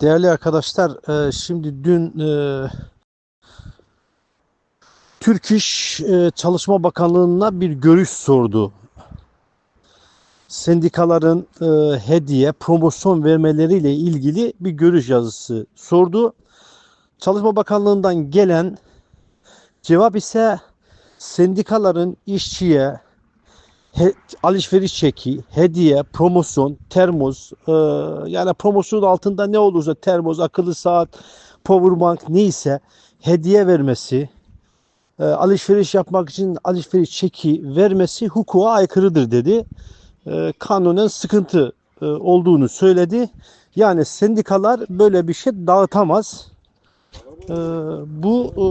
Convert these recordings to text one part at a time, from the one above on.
Değerli arkadaşlar, e, şimdi dün e, Türk İş e, Çalışma Bakanlığı'na bir görüş sordu. Sendikaların hediye, promosyon vermeleriyle ilgili bir görüş yazısı sordu. Çalışma Bakanlığı'ndan gelen cevap ise sendikaların işçiye he, alışveriş çeki, hediye, promosyon, termos, e, yani promosyon altında ne olursa termos, akıllı saat, powerbank neyse hediye vermesi, e, alışveriş yapmak için alışveriş çeki vermesi hukuka aykırıdır dedi. E, kanunen sıkıntı e, olduğunu söyledi. Yani sendikalar böyle bir şey dağıtamaz. E, bu e,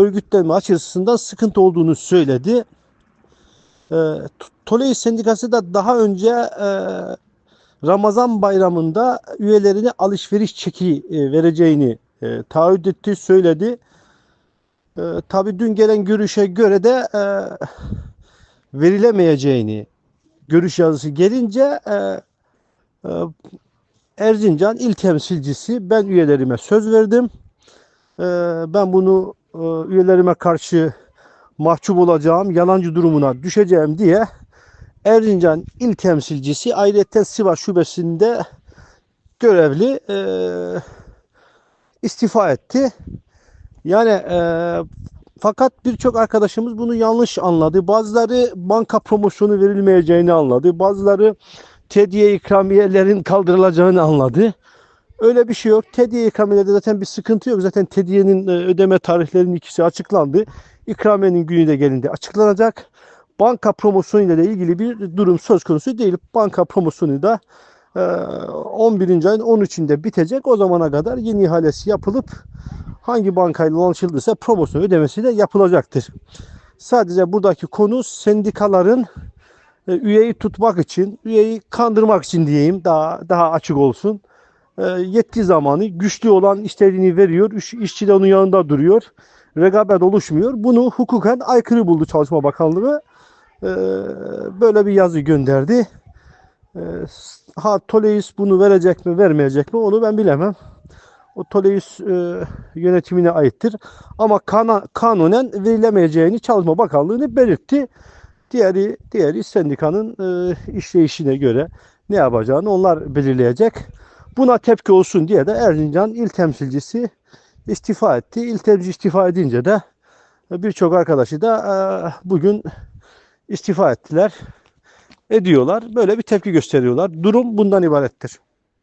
örgütlenme açısından sıkıntı olduğunu söyledi. E, Toley Sendikası da daha önce e, Ramazan bayramında üyelerine alışveriş çeki e, vereceğini e, taahhüt etti, söyledi. E, Tabi dün gelen görüşe göre de e, verilemeyeceğini görüş yazısı gelince e, e, Erzincan il temsilcisi ben üyelerime söz verdim. E, ben bunu e, üyelerime karşı mahcup olacağım, yalancı durumuna düşeceğim diye Erzincan il temsilcisi ayrıca Sivas şubesinde görevli e, istifa etti. Yani e, fakat birçok arkadaşımız bunu yanlış anladı. Bazıları banka promosyonu verilmeyeceğini anladı. Bazıları tediye ikramiyelerin kaldırılacağını anladı. Öyle bir şey yok. Tediye ikramiyelerde zaten bir sıkıntı yok. Zaten tediyenin e, ödeme tarihlerinin ikisi açıklandı. İkramiyenin günü de gelindi açıklanacak. Banka promosyonu ile ilgili bir durum söz konusu değil. Banka promosyonu da e, 11. ayın 13'ünde bitecek. O zamana kadar yeni ihalesi yapılıp hangi bankayla anlaşıldıysa promosyon ödemesi de yapılacaktır. Sadece buradaki konu sendikaların e, üyeyi tutmak için, üyeyi kandırmak için diyeyim daha daha açık olsun. E, yetki zamanı güçlü olan istediğini veriyor, iş- işçi de onun yanında duruyor. Rekabet oluşmuyor. Bunu hukuken aykırı buldu Çalışma Bakanlığı. E, böyle bir yazı gönderdi. E, ha Toleis bunu verecek mi, vermeyecek mi onu ben bilemem. O Toleis e, yönetimine aittir. Ama kanunen verilemeyeceğini Çalışma Bakanlığı'nı belirtti. Diğeri, diğeri sendikanın e, işleyişine göre ne yapacağını onlar belirleyecek. Buna tepki olsun diye de Erzincan il temsilcisi istifa etti. İl temsilcisi istifa edince de birçok arkadaşı da e, bugün istifa ettiler. Ediyorlar. Böyle bir tepki gösteriyorlar. Durum bundan ibarettir.